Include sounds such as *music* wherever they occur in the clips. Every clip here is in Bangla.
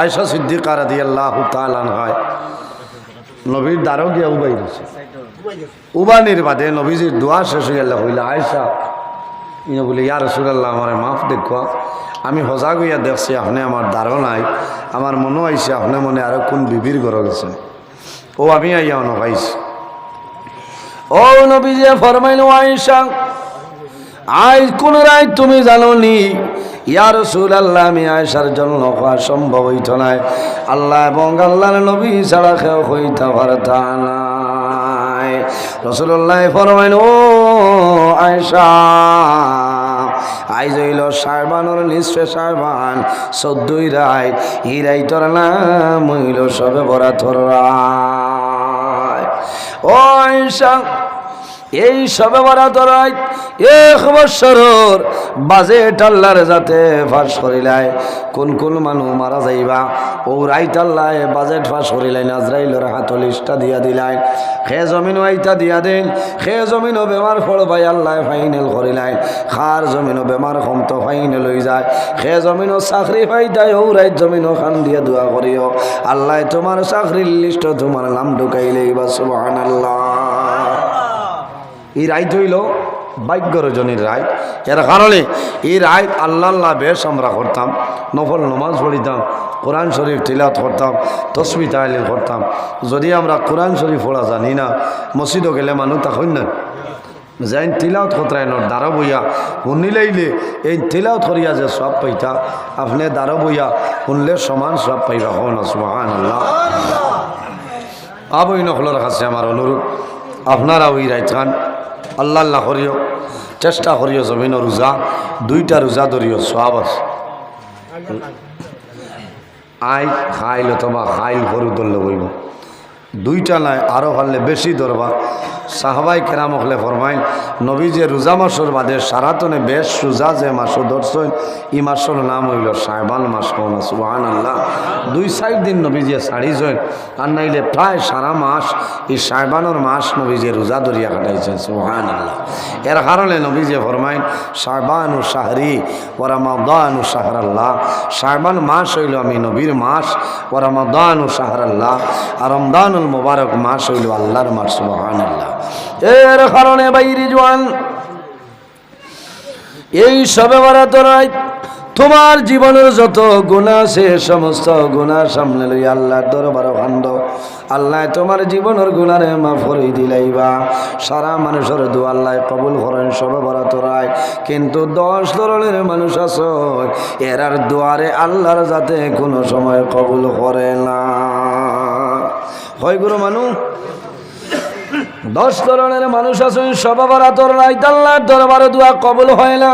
আয়সা সিদ্দিকা রাদি আল্লাহ তালান হয়। নবীর দ্বারও গিয়া উবাই দিছে উবানির বাদে নবীজির দোয়া শেষ হয়ে গেলে হইলে আয়সা ইয়ে বলে, ইয়া রসুল্লাহ আমার মাফ দেখুয়া আমি সজাগ হইয়া দেখছি, আপনি আমার দ্বারও নাই। আমার মনও আইছে, আপনি মনে আরও কোন বিবির ঘর গেছে ও, আমি আইয়া অনভাইছি ও নবীজে, ফরমাইল আয়সা আজ কোন রায় তুমি জানো নি ইয়া রসুল আল্লাহ আমি আয়সার জন্য হওয়া সম্ভব হইত নাই। আল্লাহ এবং আল্লাহর নবী ছাড়া কেউ হইতে পারতা নাই। রসুল্লাহ ফরমাইন, ও আয়সা আইজ হইল সারবানোর নিশ্চয় সারবান চোদ্দই রায়। ই রাইতর নাম হইল সবে বরা থর রায়। ও আয়সা এই সবে বরাত রাত এক বছরর বাজেট আল্লাহর যাতে ফাঁস করিলাই কোন কোন মানুষ মারা যাইবা, ও রাইত আল্লাহ বাজেট ফাঁস করিলাই নাজরাইলর হাতলিশটা দিয়া দিলাই সে জমিনও আইতা দিয়া দিন সে জমিনও বেমার ফল ভাই আল্লাহ ফাইনেল করিলাই খার জমিনও বেমার কমতো ফাইনেল হয়ে যায়। সে জমিনও চাকরি পাইতাই ও রাইত জমিনও খান দিয়া দোয়া করিও। আল্লাহ তোমার চাকরির লিস্ট তোমার নাম ঢুকাইলেই বা সুবহান আল্লাহ এই রায় হইল ভাগ্য রজনীর রায় এর কারণে এই রায় আল্লাহ আল্লাহ বেশ আমরা করতাম, নফল নমাজ পড়িতাম, কোরআন শরীফ তিলাত করতাম, তসবি তাহলিল করতাম। যদি আমরা কোরআন শরীফ পড়া জানি না মসজিদও গেলে মানুষ তখন না। যাইন তিলাওত খতরায় নর বইয়া শুনিলাইলে এই তিলাওত করিয়া যে সব পাইতা, আপনি দাঁড়া বইয়া শুনলে সমান সব পাইবা হন সুহান আল্লাহ আবই নকলের কাছে আমার অনুরোধ আপনারা ওই রাইত খান। আল্লাহ আল্লাহ করিও চেষ্টা করিও জমিন রোজা দুইটা রোজা ধরিও সব আই খাইল তোমা খাইল হরু ধরলে বইব দুইটা নাই আরও ভাললে বেশি ধরবা সাহবাই কেরাম হলে ফরমাইন, নবী যে রোজা মাসর বাদে সারাতনে বেশ রোজা যে মাসও ধরছেন ই মাসর নাম হইল সাহেবান মাস কৌনা সুবাহান আল্লাহ দুই চার দিন নবী যে ছাড়িছেন, আর নাইলে প্রায় সারা মাস এই সাহেবানোর মাস নবী যে রোজা ধরিয়া কাটাইছেন সুবাহান আল্লাহ এর কারণে নবী যে ফরমাইন সাহবানু শাহরি ওরা মাদানু শাহরাল্লাহ। সাহবান মাস হইল আমি নবীর মাস ওরা মাদানু শাহরাল্লাহ। আর রমদানুল মোবারক মাস হইল আল্লাহর মাস সুবাহান আল্লাহ এর কারণে বাইরে জোয়ান, এই সবে বারাত তোমার জীবনের যত গুণা আছে, সমস্ত গুণা সামনে লই আল্লাহর দরবার খান্দ আল্লাহ তোমার জীবনের গুণারে মাফ করে দিলাইবা। সারা মানুষের দু আল্লাহ কবুল করেন সবে বারাত রায় কিন্তু দশ ধরনের মানুষ আছে এরার দুয়ারে আল্লাহর যাতে কোনো সময় কবুল করে না। হয় গুরু মানুষ দশ ধরনের মানুষ আছেন সবাবার আতর আল্লাহর দরবারে দোয়া কবুল হয় না।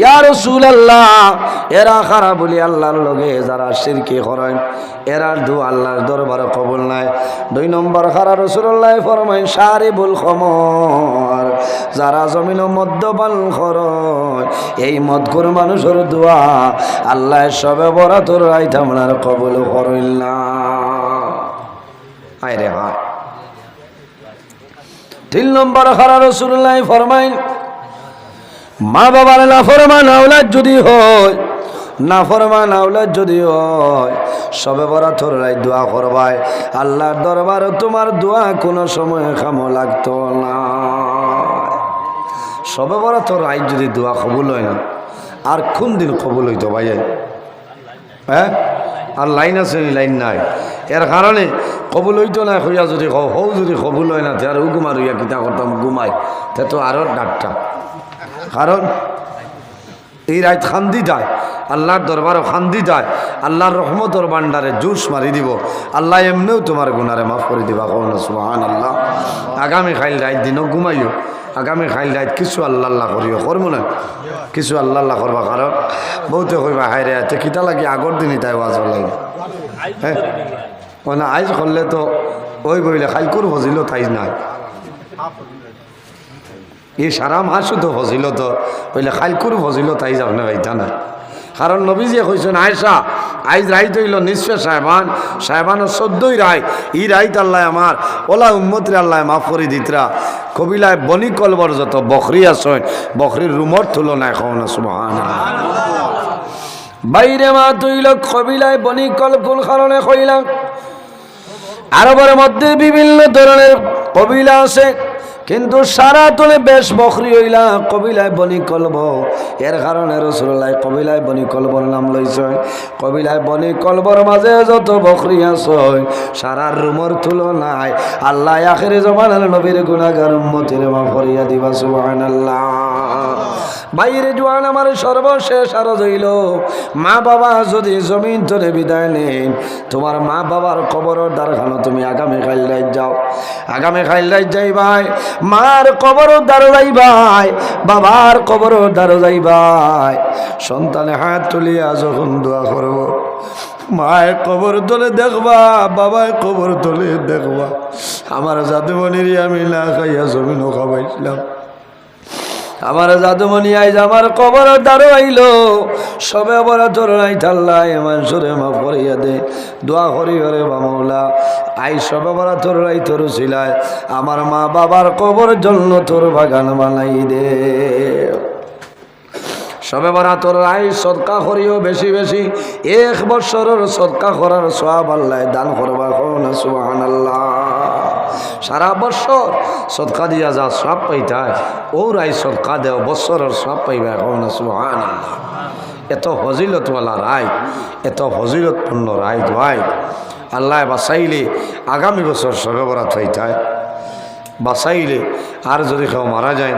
ইয়ার সুল আল্লাহ এরা খারাপ বলি আল্লাহর লগে যারা সিরকি করেন এরার দু আল্লাহর দরবারে কবুল নাই। দুই নম্বর খারা রসুল্লাহ ফরমাইন সারি বুল খমর। যারা জমিন মদ্যপান করয় এই মদকুর মানুষের দোয়া আল্লাহ সবে বরাতর রাইত আপনার কবুল না। হায় রে হায় তিন নম্বর খারা রসুল্লাহ ফরমাইন, মা বাবার না ফরমান আওলাদ যদি হয় না ফরমান আওলাদ যদি হয়, সবে বরা থরাই দোয়া করবাই আল্লাহর দরবার তোমার দোয়া কোনো সময় খামো লাগতো না। সবে বরা তোর আই যদি দোয়া কবুল হয় না, আর কোন দিন কবুল হইতো ভাই হ্যাঁ? আর লাইন আছে লাইন নাই। এর কারণে কবুল হইতো না, হইয়া যদি হও যদি কবুল হয় না তার উগুমার হইয়া কিতা করতাম, ঘুমাই। তে তো আরও ডাক্তার কারণ এই রাত খান্দি যায়, আল্লাহর দরবারও খান্দি যায়, আল্লাহর রহমতর বান্ডারে জুস মারি দিব, আল্লাহ এমনিও তোমার গুণারে মাফ করে দিবা কখন সুহান আল্লাহ আগামী খাইল রাত দিনও ঘুমাইও, আগামী খাইল রাত কিছু আল্লাহ আল্লাহ করিও, করব না। কিছু আল্লাহ আল্লাহ করবা, কারণ বহুতে কইবা হাই রে তে কিতা লাগি আগর দিনই তাই ওয়াজ লাগে হ্যাঁ। মানে আইজ করলে তো ওই বইলে খাইকুর ফজিল তাই নাই। এই সারা মাসও তো ফজিল তো বইলে ফজিল তাই যাব না ভাইতা না কারণ নবীজিয়ে কইছেন আয়সা আইজ রাইত হইল নিশ্চয় সাহেবান সাহেবানের চোদ্দই রায়। ই রাইত আল্লাহ আমার, ওলা উম্মতির আল্লাহ মাফ করে দিতরা। কবিলায় বনি কলবর যত বকরি আসন বকরির রুমর তুলনায় খাও না সুবহান বাইরে মা তুইল কবিলায় বনি কলকুল কারণে কইলাম আরবের মধ্যে বিভিন্ন ধরনের কবিলা আছে। কিন্তু সারা তোলে বেশ বকরি হইলা, কবিলায় বনি কলব। এর কারণে রসুল্লাহ কবিলায় বনি কলবর নাম লইছে। কবিলায় বনি কলবর মাঝে যত বকরি আছে সারার রুমর তুলনায় আল্লাহ আখের জমান নবীর গুণাগার উম্মতির মা ফরিয়া দিবা বাইরে জোয়ান আমার সর্বশেষ আরও হইল মা বাবা যদি জমিন তোরে বিদায় নেন, তোমার মা বাবার কবরের দ্বারখানো তুমি আগামী খাইল যাও। আগামী খাইল যাই ভাই মার কবরও দ্বার যাই ভাই, বাবার কবরও দ্বার যাই ভাই। সন্তানে হাত তুলিয়া যখন দোয়া করব, মায়ের কবর তোলে দেখবা বাবায় কবর তোলে দেখবা। আমার জাদুমণির আমি না খাইয়া জমিনও খাবাইছিলাম। আমার জাদুমণি আইজ আমার কবর দ্বারো আইলো। সবে বড় তোর নাই থাল্লাই মানুষরে মা পড়িয়া দে। দোয়া করি হরে বামলা আই সবে বড় তোর নাই তোর ছিলায় আমার মা বাবার কবর জন্য তোর বাগান বানাই দে। সবে বরা তোর রাই সদকা করিও বেশি বেশি। এক বছরের সদকা করার সোয়াব আল্লাহ দান করবা কোন সুহান সারা বছর সদকা দিয়া যা সব পাইতায় ও রাই সদকা দেও, বছরের সব পাইবা। কোন সুহান এত ফজিলতওয়ালা রায়, এত ফজিলতপূর্ণ রায় দোয়াই আল্লাহ বাসাইলে আগামী বছর সবে বরাত হইতায় বাসাইলে আর যদি কেউ মারা যায়,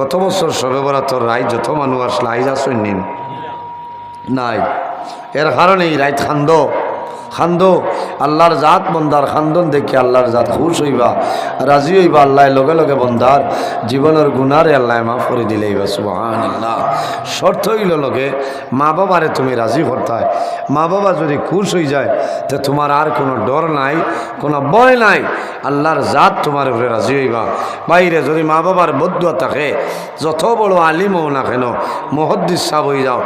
গত বছর সবে বরাতর রায় যত মানুষ আসলে আইজ আসেন নিন নাই। এর কারণে এই রাইত খান্দ। খান্দ, আল্লাহর জাত বন্দার খান্দন দেখি আল্লাহর জাত খুশ হইবা, রাজি হইবা আল্লাহ লগে লগে বন্দার জীবনের গুণারে আল্লাহ মাফ করে দিলে সুবাহান আল্লাহ শর্ত হইল লগে, মা বাবারে তুমি রাজি করতায় মা বাবা যদি খুশ হয়ে যায়, তো তোমার আর কোনো ডর নাই, কোনো ভয় নাই, আল্লাহর জাত তোমার উপরে রাজি হইবা। বাইরে যদি মা বাবার বদুয়া থাকে, যত বড় আলিম হও না কেন, মহদ্দিস সাহ হয়ে যাও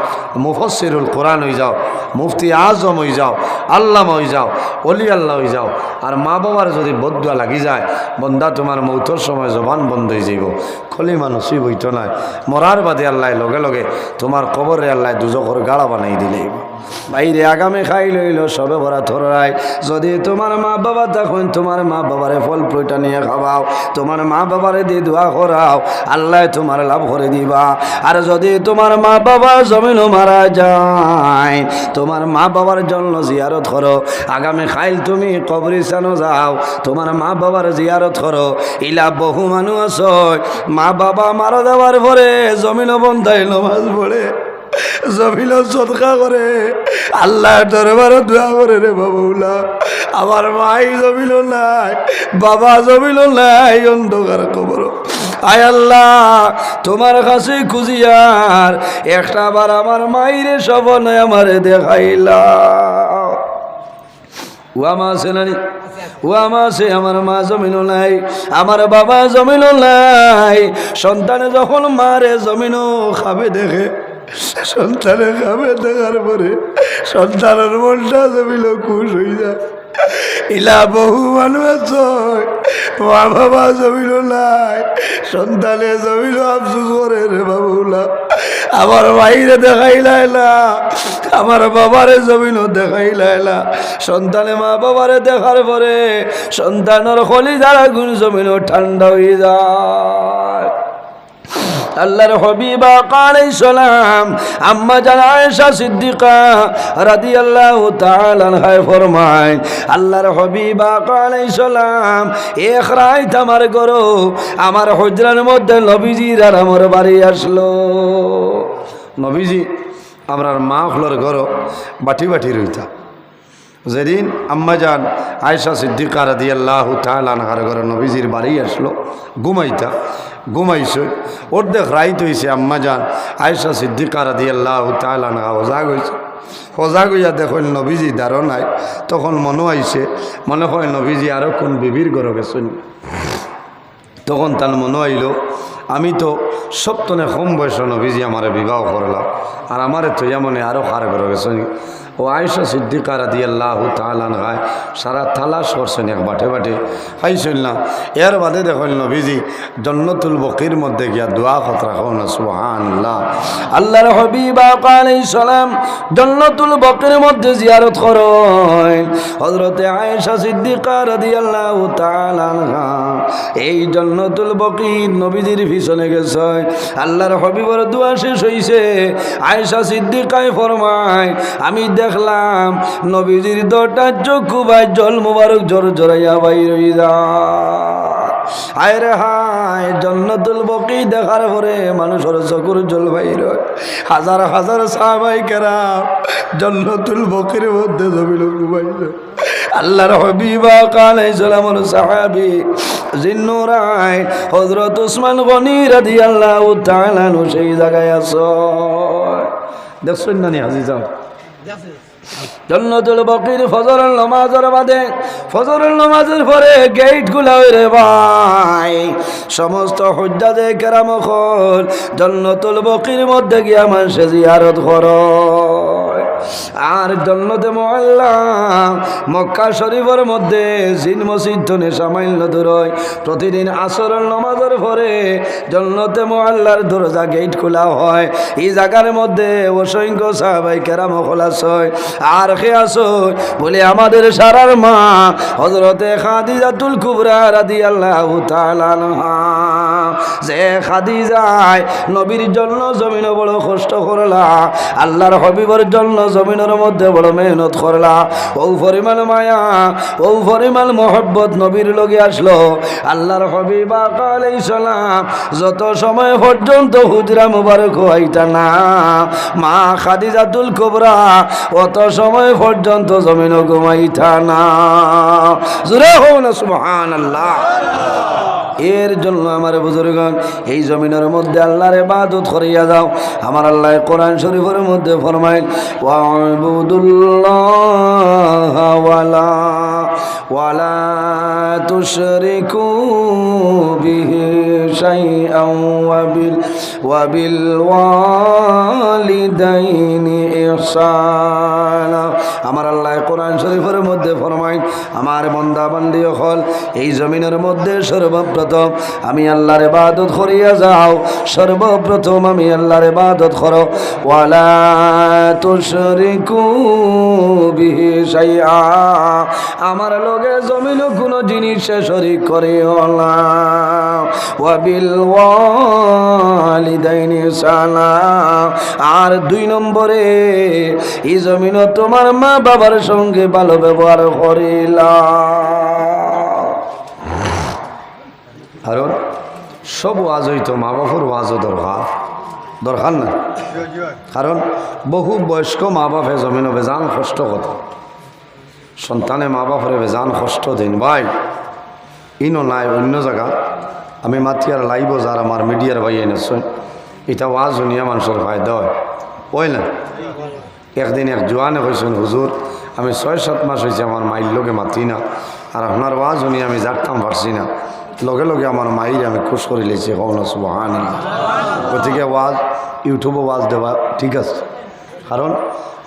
মুফসিরুল কোরআন হয়ে যাও, মুফতি আজম হয়ে যাও আল্লামা হয়ে যাও, অলি আল্লাহ হয়ে যাও। আর মা বাবার যদি বদুয়া লাগি যায়, বন্দা তোমার মৌতর সময় জবান বন্ধ হয়ে যাইব। খলি মানুষই বইত নাই। মরার বাদে আল্লাহ লগে লগে তোমার কবরে আল্লাহ দুজকর গাড়া বানাই দিলে। বাইরে আগামী খাই লইল সবে ভরা থরাই যদি তোমার মা বাবা তখন তোমার মা বাবারে ফল ফ্রুইটা নিয়ে খাওয়াও তোমার মা বাবারে দিয়ে দোয়া করাও, আল্লাহ তোমার লাভ করে দিবা। আর যদি তোমার মা বাবা জমিনও মারা যায়, তোমার মা বাবার জন্য জিয়ারত করো। আগামী খাইল তুমি কবরিস্তানও যাও, তোমার মা বাবার জিয়ারত করো। ইলা বহু মানুষ মা বাবা মারা যাওয়ার পরে জমিনও বন্ধাই নমাজ পড়ে জমিল সদকা করে। আল্লাহ দরবার দোয়া করে রে বাবুলা আমার মাই জমিল নাই, বাবা জমিল নাই, অন্ধকার কবর। আয় আল্লাহ, তোমার কাছে খুঁজিয়ার একটা বার আমার মাইরে সবনে আমারে দেখাইলা। আমার মা নাই বাবা জমিন নাই। সন্তানে যখন মারে, জমিনও খাবে দেখে। সন্তানে খাবে দেখার পরে সন্তানের মনটা জমিল খুশ হয়ে যায়। ইলা বহু মানুষ মা বাবা জমিল নাই। সন্তানে জমিল আফসুস করে রে বাবুলা। আমার বাইরে দেখাইলাই না। আমার বাবারে জমিনও দেখাইলাই না। সন্তানে মা বাবারে দেখার পরে সন্তানের খলি দ্বারা গুণ জমিনও ঠান্ডা হয়ে যায়। আল্লাহর হবিবা কালাই সালাম, আম্মা জান আয়েশা সিদ্দিকা রাদিয়াল্লাহু তাআলা আনহায় ফরমায়, আল্লাহর হবিবা কালাই সালাম রাত আমার গরো, আমার হজরার মধ্যে নবীজির আর আমার বাড়ি আসলো। নবীজি আমরার মা হলোর ঘর বাটি বাটি রইতা। যেদিন আম্মাজান আয়সা সিদ্দিকা রাদি আল্লাহ তালানহার ঘরে নবীজির বাড়ি আসলো, ঘুমাইতা। ঘুমাইছে। অর্ধেক রাইত হয়েছে আম্মাজান আয়সা সিদ্দিকা রাদি আল্লাহ তালানহা সজাগ হয়েছে সজাগ হইয়া দেখুন নবীজি নাই, তখন মনে আইছে। মনে হয় নবীজি আরও কোন বিবির ঘরে গেছেন। তখন তার মনে আইল, আমি তো সপ্তনে কম বয়স নবীজি আমার বিবাহ করলাম, আর আমারে তৈয়া মনে আরও করে গেছে ও আয়সা সিদ্দিকা রাদি আল্লাহ তালান গায় সারা তালাশ করছেন এক বাটে বাটে। পাইছিল না এর বাদে দেখল নবীজি, জন্নতুল বকির মধ্যে গিয়া দোয়া খতরা হো না সুহান আল্লাহর হবিবা সালাম জান্নাতুল বকরের মধ্যে জিয়ারত করেন। হযরতে আয়েশা সিদ্দিকা রাদিয়াল্লাহু তাআলা আনহা এই জান্নাতুল বকির নবীজির পিছনে গেছে। আল্লাহর হবিবর দোয়া শেষ হইছে। আয়েশা সিদ্দিকায় ফরমায়, আমি দেখলাম নবীজির দটা চক্ষু ভাই জল মুবারক জোর জোরাইয়া হই যায় হায় রে হায়, জন্নতুল বকি দেখার পরে মানুষের চকুর জল বাইর। হাজার হাজার সাহাবাই কেরাম জন্নতুল বকির মধ্যে জমিল ঘুমাইল আল্লাহর হবিবা কালাই সালামর সাহাবি জিন্নুরাই হজরত উসমান গনি রাদি আল্লাহ তালানু সেই জায়গায় আস দেখছেন না নি হাজি যাও জন্নতুল বকির ফজরের নমাজের বাদে ফজরের নমাজের পরে গেটগুলা রে ভাই। সমস্ত হজ্জাদে কেরাম খল। জন্নতুল বকির মধ্যে গিয়া মানুষে জিয়ারত কর। আর জন্নতে মহল্লা মক্কা শরীফের মধ্যে জিন মসজিদ ধনে সামান্য দূরয় প্রতিদিন আসরের নমাজের পরে জন্নতে মহল্লার দরজা গেট খোলা হয়। এই জায়গার মধ্যে অসংখ্য সাহাবাই কেরাম খোলাস হয়। আর খে আসো বলে আমাদের সারার মা হজরতে খাদিজাতুল কুবরা রাদি আল্লাহ যে খাদিজায় নবীর জন্য জমিন বড় কষ্ট করলা, আল্লাহর হবিবর জন্য জমিনের মধ্যে বড় মেহনত করলা। ও পরিমাণ মায়া, ও পরিমাণ মহব্বত নবীর লগে আসলো। আল্লাহর হবিবা যত সময় পর্যন্ত হুজরা মুবারক হইতা না, মা খাদিজাতুল কুবরা, অত সময় পর্যন্ত জমিন ঘুমাইতা না। জুড়ে হো না সুবহান আল্লাহ এর জন্য আমার বুজুর্গণ, এই জমিনের মধ্যে আল্লাহর ইবাদত করিয়া যাও। আমার আল্লাহ কোরআন শরীফের মধ্যে ফরমাইল, ওয়াবুদুল্লাহ ওয়ালা ওয়ালা তুশরিকু বিহি শাইআন ওয়াবিল ওয়াবিল ওয়ালিদাইনি ইহসানা। আমার আল্লাহ কোরআন শরীফের মধ্যে ফরমাইন আমার বন্দা বান্দি হল, এই জমিনের মধ্যে সর্বপ্রথম আমি আল্লাহর ইবাদত করিয়া যাও, সর্বপ্রথম আমি আল্লাহর ইবাদত করো, ওয়ালা তুশরিকু আমার লগে জমিন কোনো জিনিসে শরিক সানা আর দুই নম্বরে, এই জমিন তোমার মা বাবার সঙ্গে ভালো ব্যবহার করিলা কারণ সব ওয়াজ হইতো, মা বাপর ওয়াজও দরকার। দরকার না? কারণ বহু বয়স্ক মা বাপে জমিন বেজান কষ্ট কথা সন্তানে মা বাপরে বেজান কষ্ট দিন। ভাই, ইনো নাই, অন্য জায়গা। আমি মাতিয়ার লাইব যার, আমার মিডিয়ার ভাই এনেছেন। এটা ওয়াজ শুনিয়া মানুষের ফায়দা হয়। ওই না? একদিন এক জোয়ানে হয়েছেন হুজুর, আমি ছয় সাত মাস হয়েছে আমার মাইর লোকে মাতি না, আর আপনার ওয়াজ শুনি আমি জানতাম পারছি না। লগে লগে আমার মাইর আমি খুশ করে লেছি হন সুবাহান গতিকে ওয়াজ ইউটিউবে ওয়াজ দেওয়া ঠিক আছে। কারণ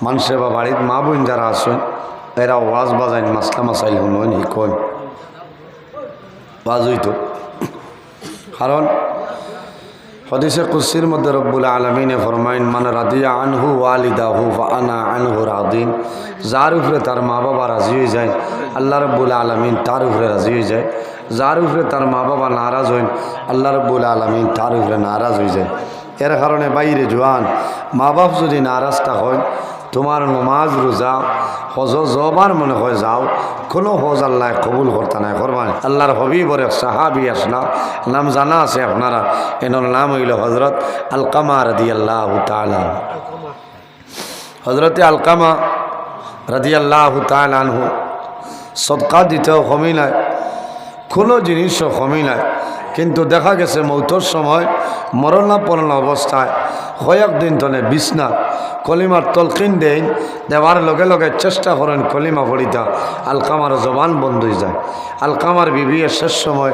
মানুষের বা বাড়ির মা বোন যারা আছেন, এরা ওয়াজ বাজাইন, মাসলা মাসাইল হুনইন শিকন ওয়াজ হইতো কারণ হদিসে কুসির মধ্যে রব্বুল আলমিনে ফরমাইন মানে রাদিয়া আনহু ওয়ালিদাহু আনা আনহু রাদিন। যার উপরে তার মা বাবা রাজি হয়ে যায়, আল্লাহ রব্বুল আলমিন তার উপরে রাজি হয়ে যায়। যার উপরে তার মা বাবা নারাজ হইন আল্লাহ রব্বুল আলমিন তার উপরে নারাজ হয়ে যায়। এর কারণে বাইরে জোয়ান মা বাপ যদি নারাজটা হয় তোমার নমাজ, রোজা, হজ জবার মনে হয় যাও। কোনো হজ আল্লাহ কবুল করতে নাই করবা আল্লাহর হবিবর এক সাহাবি আসনা, নাম জানা আছে আপনারা। এনার নাম হইল হজরত আলকামা রাদি আল্লাহ তালা হজরতে আলকামা রাদি আল্লাহ তালানহু সদকা দিতেও কমি নাই, কোনো জিনিসও কমি নাই। কিন্তু দেখা গেছে মৌতর সময় মরণাপন্ন অবস্থায় কয়েকদিন ধরে বিছনা, কলিমার তলকিন দেন দেওয়ার লগে লগে চেষ্টা করেন কলিমা পড়িতা। আলকামার জবান বন্ধ হয়ে যায়। আলকামার বিবিয়ের শেষ সময়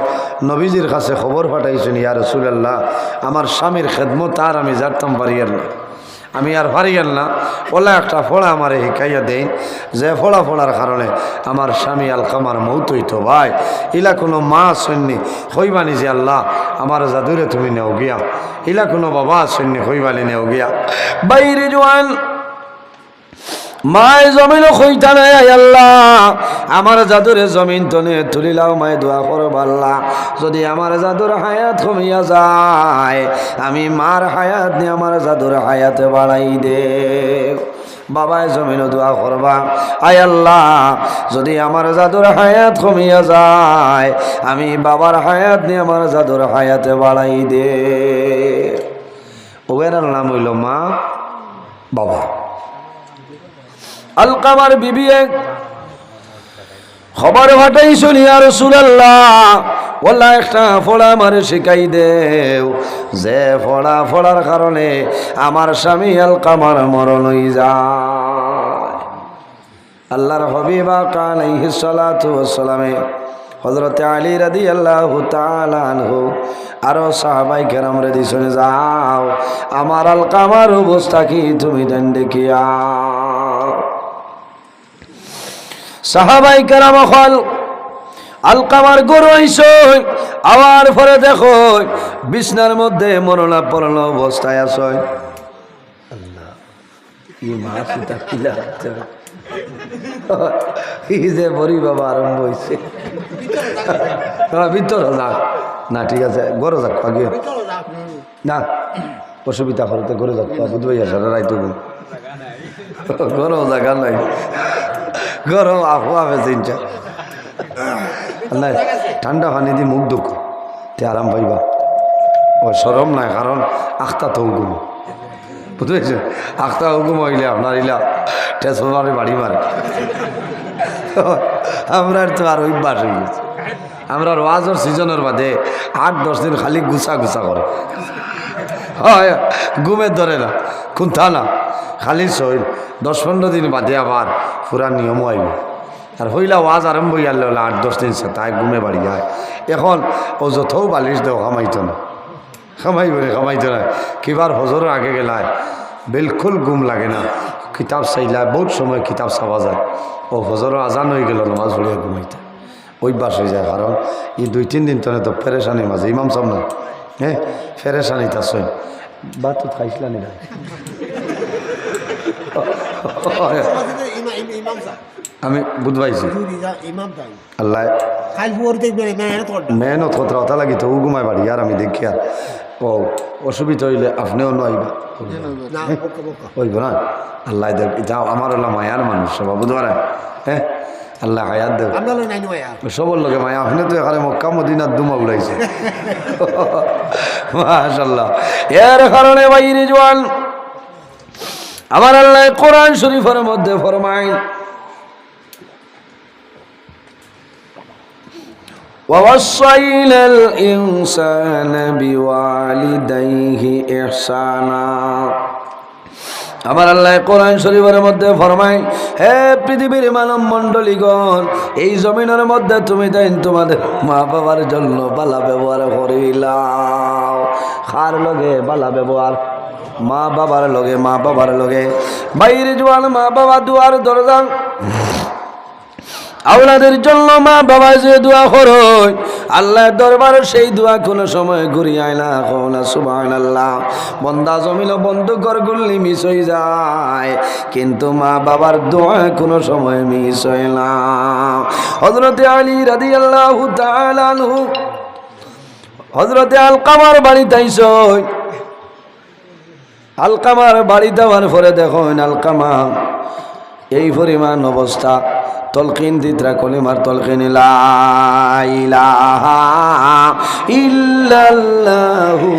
নবীজির কাছে খবর পাঠাইছেন, ইয়া রসুলাল্লাহ, আমার স্বামীর খেদমত আর আমি জানতাম পারি আর না। আমি আর ভারি গেল না। ওলা একটা ফোড়া আমার শিখাইয়া দেই। যে ফোড়া ফোড়ার কারণে আমার স্বামী আল আলকামার মৌত হইতো, ভাই। ইলা কোনো মা সৈন্যি, হইবানি যে আল্লাহ, আমার জাদুরে তুমি নেও গিয়া। ইলা কোনো বাবা সৈন্য, হইবানি নেও গিয়া। বাইরে জোয়ান মায় জমিন কইতা নাই আল্লাহ। আমার জাদুরে জমিন তনে তুলিলাও মায় দোয়া করো আল্লাহ যদি আমার জাদুর হায়াত কমিয়া যায়, আমি মার হায়াত নিয়ে আমার জাদুর হায়াতে বাড়াই দে। বাবায় জমিন দোয়া করবা। আয় আল্লাহ, যদি আমার জাদুর হায়াত কমিয়া যায়, আমি বাবার হায়াত নিয়ে আমার জাদুর হায়াতে বাড়াই দে। ওয়ের নাম হইল মা, বাবা। আলকামার বিবি খবর ভাটাই শুনি আর সুরাল্লাহ। ওলা একটা ফোড়া মারে শিখাই দেও। যে ফোড়া ফোড়ার কারণে আমার স্বামী আলকামার মরণ হয়ে যায়। আল্লাহর হবিবা কান সালামে হজরতে আলী রাদি আল্লাহ তালানহু আরও সাহাবাই কেরাম রেদি শুনে যাও, আমার আলকামার অবস্থা কি তুমি দেন দেখিয়া। সাহাবাই কেরাম হল আলকামার গরু আইসই আবার পরে দেখো, বিছনার মধ্যে মরণা পড়ানো অবস্থায় আসয় যে বড়ি বাবা আরম্ভ হয়েছে ভিতর যাক না, ঠিক আছে গরো যাক, আগে। না, অসুবিধা করতে গরো যাক বুধবাই আসা রাইতো গরো জায়গা নাই। গরম আফে চিনটা নাই ঠান্ডা পানি দিয়ে মুখ দুঃখ। তে আরাম পাইবা। ও সরম নাই, কারণ আখতা তো হুকুম। বুঝতে আখতা হুকুম হইলে আপনার ইলা টেসমারে বাড়ি মারে। আমরা তো আর অভ্যাস হয়ে গেছে। আমরা ওয়াজর সিজনের বাদে আট, দশ দিন খালি গুছা গুছা করে। হয়, ঘুমের ধরে না খুন্থা না। খালি শরীর। দশ, পনেরো দিন বাদে আবার পুরা নিয়ম আইব। আর হইলা ওয়াজ আরম্ভ হইয়ার হলে আট দশ দিন সে তাই ঘুমে বাড়ি যায়। এখন ও যতও বালিশ দেও খামাইতো না খামাইব রে খামাইতো না কিবার হজরের আগে গেলায় বিলকুল ঘুম লাগে না। কিতাব চাইলা, বহুত সময় কিতাব চাবা যায়। ও হজরের আজান হয়ে গেল, নামাজ পড়িয়া ঘুমাইতে অভ্যাস হয়ে যায় কারণ এই দুই, তিন দিন তনে তো ফেরেশানির মাঝে ইমাম সামনে হ্যাঁ ফেরেশানি তা সই বা তো খাইছিলা নি *laughs* আমি বুধবাইছি আল্লাহ। মেহনত কথা লাগি তো ঘুমাই বাড়ি, আর আমি দেখি আর ও অসুবিধা হইলে আপনিও নইবা boka না? আল্লাহ দেব এটা আমার হলো মায়ার মানুষ সব বুধবার। হ্যাঁ আল্লাহ হায়াত দেব সবর লগে মায়া, আপনি তো এখানে মক্কা, মদিনার দুমা উড়াইছে *laughs* মাশাল্লাহ এর কারণে বাইরে জোয়ান আমার আল্লাহ কোরআন শরীফের মধ্যে ফরমাই ووصينا الإنسان بوالديه إحسانا আমার আল্লাহ কোরআন শরীফের মধ্যে ফরমাই হে পৃথিবীর মানব মণ্ডলীগণ এই জমিনের মধ্যে তুমি তাই তোমাদের মা বাবার জন্য বালা ব্যবহার করিলাও খার লগে বালা ব্যবহার মা বাবার লগে, মা বাবার লগে। বাইরে জোয়ান, মা বাবা দুয়ার দরজা। আওলাদের জন্য মা বাবা যে দোয়া করো আল্লাহর দরবারে সেই দোয়া কোনো সময় ঘুরিয়ে না না সুবান আল্লাহ বন্দা জমিল বন্ধু ঘর গুল্লি মিস হয়ে যায়, কিন্তু মা বাবার দোয়া কোনো সময় মিস হয় না। হজরতে আলী রাদি আল্লাহ হজরতে আলকামার বাড়ি তাইছ আলকামার বাড়ি দেওয়ার পরে দেখুন আলকামা এই পরিমাণ অবস্থা। তলকিন দিতরা কলিমার তলকিন ইল্লাল্লাহু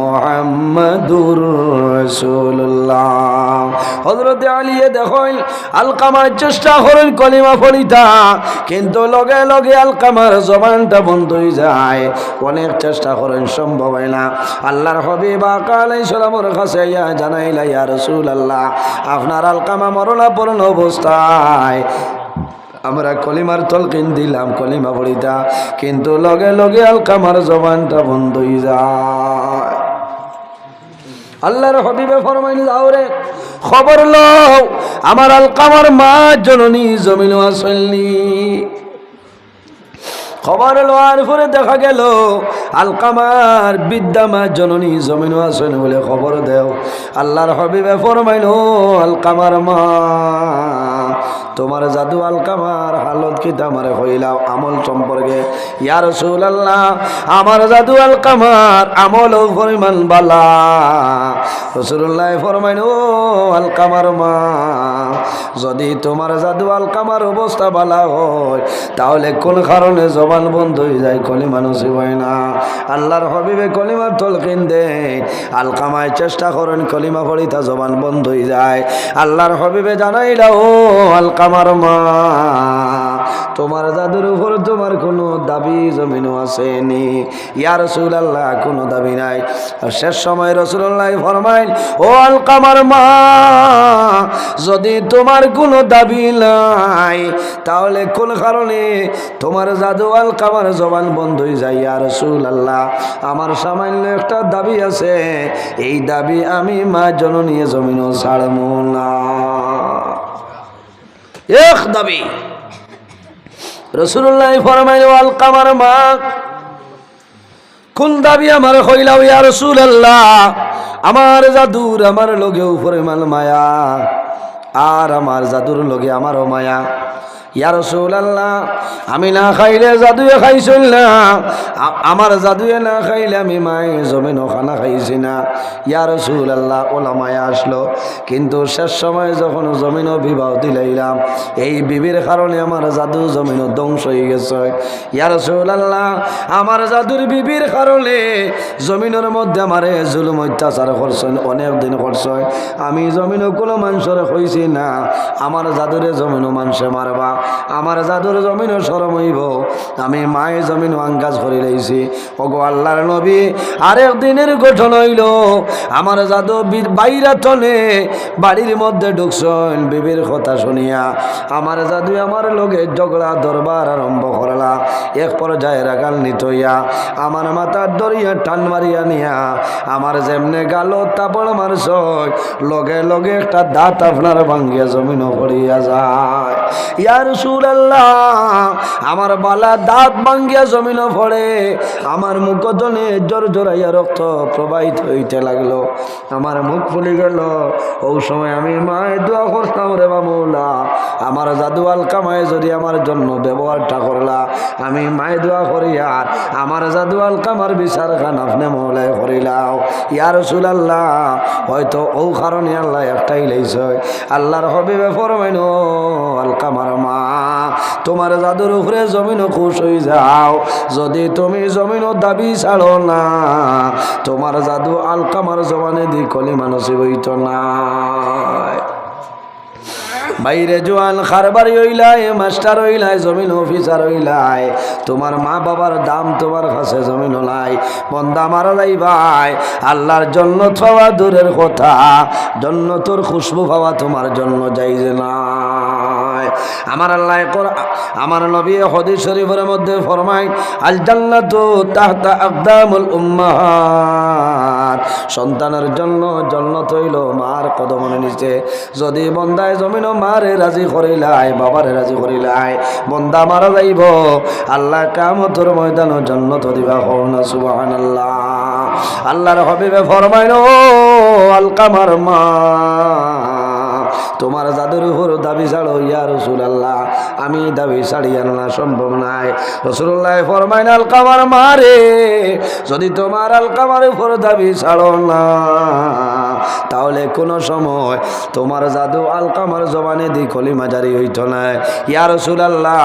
মুহাম্মাদুর রাসূলুল্লাহ। হযরত আলী দেখেন, আলকামার চেষ্টা করেন কলিমা পড়িতা, কিন্তু লগে লগে আলকামার জবানটা বন্ধ হয়ে যায়। অনেক চেষ্টা করেন, সম্ভব হয় না। আল্লাহর হবিবা কালাই সালামর কাছে ইয়া জানাইলা, ইয়া রাসূলুল্লাহ, আপনার আলকামা মরণা পূর্ণ অবস্থায় আমরা কলিমার তলকিন দিলাম কলিমা পড়িতা কিন্তু লগে লগে আলকামার জবানটা বন্ধ হয়ে যায়। আল্লাহর হবিবে ফরমাইন যাও রে, খবর লও, আমার আলকামার মা জননী জমিন আসলনি খবর লওয়ার পরে দেখা গেল, আলকামার বিদ্যা মা জননী জমিন আসেন বলে খবর দেও। আল্লাহর হবিবে ফরমাইল আলকামার মা, তোমার জাদু আলকামার হালত কি আমার হইলাও আমল সম্পর্কে? ইয়ার রসুল আল্লাহ আমার জাদু আলকামার আমল ও পরিমাণ বালা। রসুল্লাহ ফরমাইন ও আলকামার মা, যদি তোমার জাদু আলকামার অবস্থা বালা হয়, তাহলে কোন কারণে জবান বন্ধ হয়ে যায়, কলিমা নসিব হয় না। আল্লাহর হবিবে কলিমার তলকিন দে আলকামায় চেষ্টা করেন, কলিমা পড়ি তা জবান বন্ধ হয়ে যায়। আল্লাহর হবিবে জানাইলা, ও আলকামার মা তোমার জাদুর উপর তোমার কোনো দাবি, জমিনও আসেনি। ইয়া রসুল আল্লাহ কোনো দাবি নাই। আর শেষ সময় রসুল্লাহ ফরমাইল ও আলকামার মা, যদি তোমার কোনো দাবি নাই, তাহলে কোন কারণে তোমার জাদু আলকামার জবান বন্ধ হয়ে যায়? ইয়া রসুল আল্লাহ আমার সামান্য একটা দাবি আছে। এই দাবি আমি মা জননী জমিনও ছাড়ব না। এক দাবি। রসুল্লাহ ফরমাইল আল কামার মা, কোন দাবি আমার হইলাও ইয়া রসুল আল্লাহ আমার জাদুর আমার লগেও উপরে মাল মায়া, আর আমার জাদুর লগে আমারও মায়া। আমি না খাইলে জাদুয়ে খাইছিল না। আমার জাদুয়ে না খাইলে আমি মায়ে জমিন খানা খাইছি না। ইয়া রসুল আল্লাহ ওলা মায়া আসলো। কিন্তু শেষ সময় যখন জমিন বিবাহ দিলাইলাম, এই বিবির কারণে আমার জাদু জমিন ধ্বংস হয়ে গেছে। ইয়া রসুল আল্লাহ আমার জাদুর বিবির কারণে জমিনের মধ্যে আমারে জুলুম অত্যাচার করছেন অনেক দিন করছেন আমি জমিনও কোনো মানুষের হইছি না, আমার জাদুরে জমিনও মানুষে মারবা। আমার জাদুর জমিনও সরম হইব। আমি মায়ে জমিন আঙ্গাজ করে লইছি। ওগো আল্লাহর নবী আরেক দিনের গঠন হইল। আমার জাদু বাইরা টনে বাড়ির মধ্যে ঢুকছেন বিবির কথা শুনিয়া। আমার জাদু আমার লগে ঝগড়া দরবার আরম্ভ করলা। এক পর্যায়ে রাগাল নিতইয়া আমার মাথার দরিয়া টান মারিয়া নিয়া আমার যেমনে গাল তাপড় মারছ লগে লগে একটা দাঁত আপনার ভাঙ্গিয়া জমিন পড়িয়া যায়। ইয়ার আল্লাহ আমার বালা দাঁত ভাঙ্গিয়া জমিন পড়ে, আমার মুখদনে জোর জোরাইয়া রক্ত প্রবাহিত হইতে লাগল। আমার মুখ ফুলে গেল। ও সময় আমি মায়ের দোয়া করতাম রে বামুলা আমার জাদু আলকামায় যদি আমার জন্য ব্যবহারটা করলা। আমি মায়ের দোয়া করি আর আমার জাদু আলকামার বিচার খান আপনি মহলায় করিলাও। ইয়ার রসুল আল্লাহ হয়তো ও কারণে আল্লাহ একটাই লাইছ। আল্লাহর মাইন আলকামার মা। তোমার জাদুর উপরে জমিন খুশ হয়ে যাও। যদি তুমি জমিন দাবি ছাড়ো না, তোমার জাদু আলকামার জমানে দি কলি মানুষ বইত না বাইরে জোয়ান খারবারি হইলাই মাস্টার হইলাই জমিন অফিসার হইলাই তোমার মা বাবার দাম তোমার কাছে জমিন হলাই বন্দা মারা যাই ভাই, আল্লাহর জন্য পাওয়া দূরের কথা। জন্য তোর খুশবু পাওয়া তোমার জন্য যাই যে নাই। আমার আল্লাহ আমার নবী হদিস শরীফের মধ্যে ফরমাই আল জান্নাতু তাহতা আকদামুল উম্মাহাত সন্তানের জন্য জন্ম তৈল মার কদমনে নিচে। যদি বন্দায় জমিন মারে রাজি করিলাই, বাবারে রাজি করিলাই, বন্দা মারা যাইব। আল্লাহ কামতর ময়দান জন্নত দিবা হও সুবাহ আল্লাহর হবিবে ফরমাইন আলকামার মা তোমার জাদুর উপর দাবি ছাড়ো, ইয়া রসুল আল্লাহ আমি দাবি ছাড়িয়ে আনা সম্ভব নাই। রসুল্লাহ ফরমাইন আল কামার মারে। যদি তোমার আল কামার উপর দাবি ছাড়ো না তাহলে কোনো সময় তোমার জাদু আলকামার জবানে দি কলিমা জারি হইত না। ইয়া রসুল আল্লাহ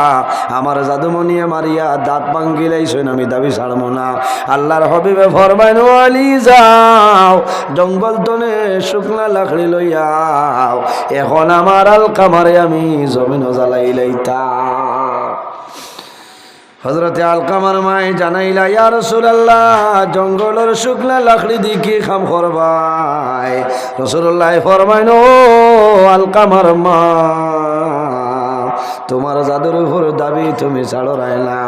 আমার জাদুমনিয়ে মারিয়া দাঁত ভাঙ্গিলাইছেন আমি দাবি ছাড়বো না। আল্লাহর হবিবে ফরমাইন আলি যাও, জঙ্গল তনে শুকনা লাকড়ি লইয়াও এখন আমার আলকামারে আমি জমিন জ্বালাই হজরতে আলকামার মাই জানাইলা, ইয়া রসুলাল্লাহ, জঙ্গলের শুকনা লাকড়ি দি কি খাম করবাই রসুল্লাহ ফরমাইন আলকামার মা, তোমার জাদুর উপর দাবি তুমি ছাড়ো রাইলা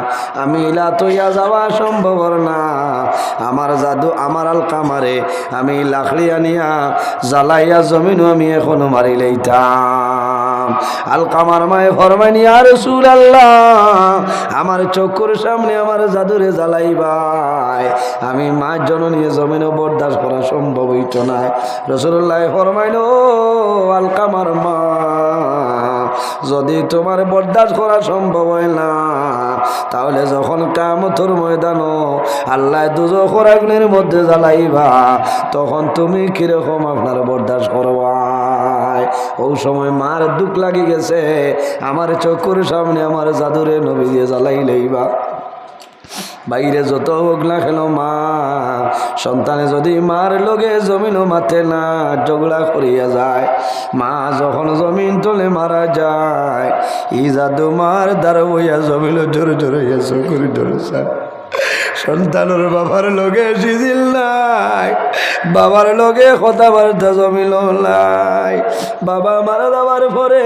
আমি ইলা তৈয়া যাওয়া সম্ভব না। আমার জাদু আমার আল কামারে আমি লাকড়ি আনিয়া জ্বালাইয়া জমিনও আমি এখনও মারি লইতাম। আল কামার মায়ে আর সুর আল্লাহ আমার চক্ষুর সামনে আমার জাদুরে জ্বালাইবাই আমি মা জননী জমিনও বরদাস্ত করা সম্ভব হইত না। রসুল্লাহ ফরমাইল আল কামার মা, যদি তোমার বরদাস্ত করা সম্ভব হয় না, তাহলে যখন কামতর ময়দান আল্লাহ দুজো খোরাগুনের মধ্যে জ্বালাইবা, তখন তুমি কীরকম আপনার বরদাস্ত করবাই ওই সময় মার দুঃখ লাগি গেছে। আমার চকুর সামনে আমার জাদুরে নবী দিয়ে জ্বালাই লইবা বাইরে যত হোক না মা, সন্তানে যদি মার লগে জমিনও মাথে না ঝগড়া করিয়া যায়, মা যখন জমিন তোলে মারা যায়, ই জাদু মার দ্বারা বইয়া জমিন জোরে জোরে গেছে করে ধরেছে সন্তানের বাবার লগে সিজিল নাই। বাবার লগে কথাবার্তা জমিল নাই। বাবা মারা যাওয়ার পরে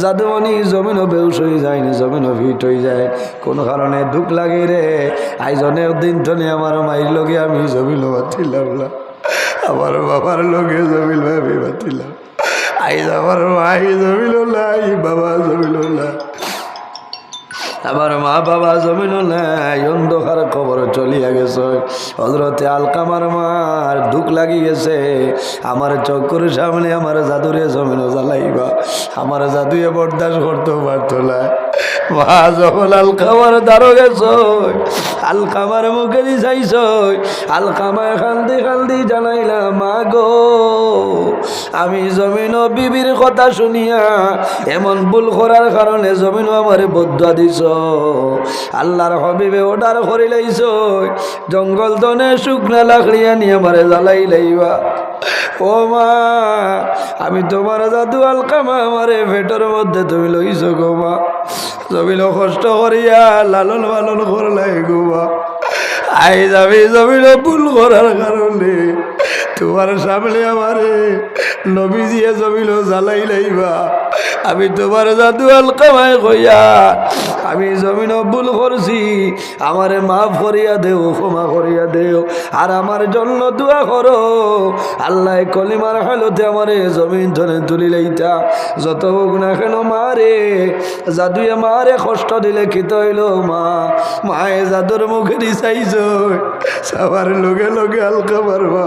জাদুমণি জমিনও বেউস হয়ে যায়নি জমিনও ভিট হয়ে যায়। কোনো কারণে দুঃখ লাগে রে? আইজনের দিন টনে আমার মায়ের লগে আমি জমিল বাতিলাম না। আমার বাবার লগে জমিল ভাবি বাতিলাম আইজ আমার মাই জমিল নাই, বাবা জমিল না আমার মা বাবা জমিন নাই অন্ধকার খবর চলিয়া গেছে। হজরতে আলকামার মার দুঃখ লাগি গেছে। আমার চক্কর সামনে আমার জাদুরে জমিন জ্বালাইবা। আমার জাদুয়ে বরদাস করতেও পারতো না। খান্দি খান্দি জানাইলা আমি কথা ভুল কারণে জমিন আমার বদুয়া দিছ। আল্লাহর হবিবে ওডার করি লাইছ জঙ্গল দনে শুকনা লাকড়ি আনি আমারে জ্বালাই লাইবা। ও মা, আমি তোমার জাদু আলকামা আমারে ভেটর মধ্যে তুমি লইছ গো মা। জমিন কষ্ট করিয়া লালন পালন করলাই গো মা আই যাবি জমিন ভুল করার কারণে। তোমার সামনে আমারে নবী দিয়ে জমিল জ্বালাই লাইবা। আমি তোমার জাদু আলকামায় কইয়া আমি জমিন ভুল করছি। আমারে মাফ করিয়া দেও, ক্ষমা করিয়া দেও। আর আমার জন্য দোয়া করো। আল্লাহ কলিমার হালতে আমারে জমিন ধরে তুলি লাইতা। যত হোক না কেন মারে, জাদুয়ে মারে কষ্ট দিলে খিত হইল মা? মায়ে জাদুর মুখে দিছাইছ। সবার লগে লগে আলকা মারবা।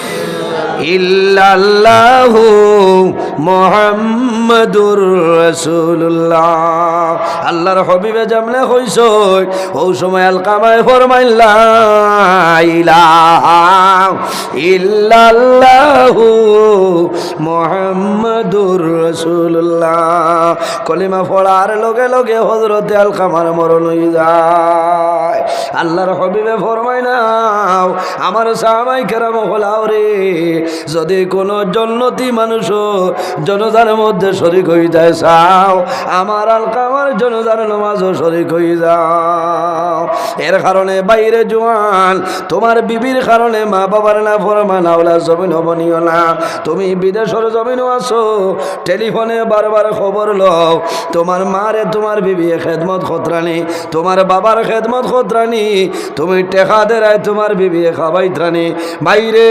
ইল্লাল্লাহু মোহাম্মদুর রাসূলুল্লাহ। আল্লাহর হবিবে জামলে হইছ, ও সময় আলকামায় ফরমাইল্লা ইলাহা ইল্লাল্লাহু মোহাম্মদুর রাসূলুল্লাহ। কলিমা পড়ার লগে লগে হযরতে আলকামার মরণ হয়ে যায়। আল্লাহর হবিবে ফরমাই নাও, আমার সাহাবাই কেরাম হলাও রে যদি কোনো জন্নতি মানুষ জনতার মধ্যে শরিক হয়ে যায়, চাও আমার আলকামার জনতার নমাজও শরিক হয়ে যাও। এর কারণে বাইরে জোয়ান, তোমার বিবির কারণে মা বাবার না ফরমা নাওলা জমিন হবনিও না। তুমি বিদেশের জমিনও আছো, টেলিফোনে বারবার খবর লও, তোমার মারে তোমার বিবি খেদমত খতরানি, তোমার বাবার খেদমত খতরানি, তুমি টেকা দেরায় তোমার বিবি খাবাইত্রানি। বাইরে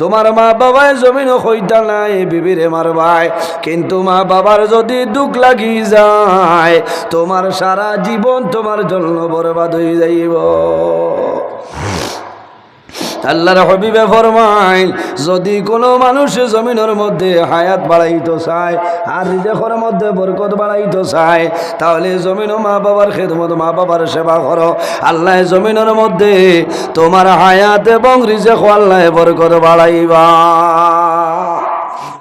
তোমার মা বাবায় জমিন হইতা নাই, বিবিরে মারবাই কিন্তু মা বাবার যদি দুঃখ লাগি যায়, তোমার সারা জীবন তোমার জন্য বরবাদ হয়ে যাইব। আল্লাহর হবিবে ফরমাইল, যদি কোনো মানুষ জমিনের মধ্যে হায়াত বাড়াইতে চায়, আর রিজেকর মধ্যে বরকত বাড়াইতে চায়, তাহলে জমিন মা বাবার খেদমত, মা বাবার সেবা করো। আল্লাহ জমিনের মধ্যে তোমার হায়াত এবং রিজেক আল্লাহ বরকত বাড়াইবা।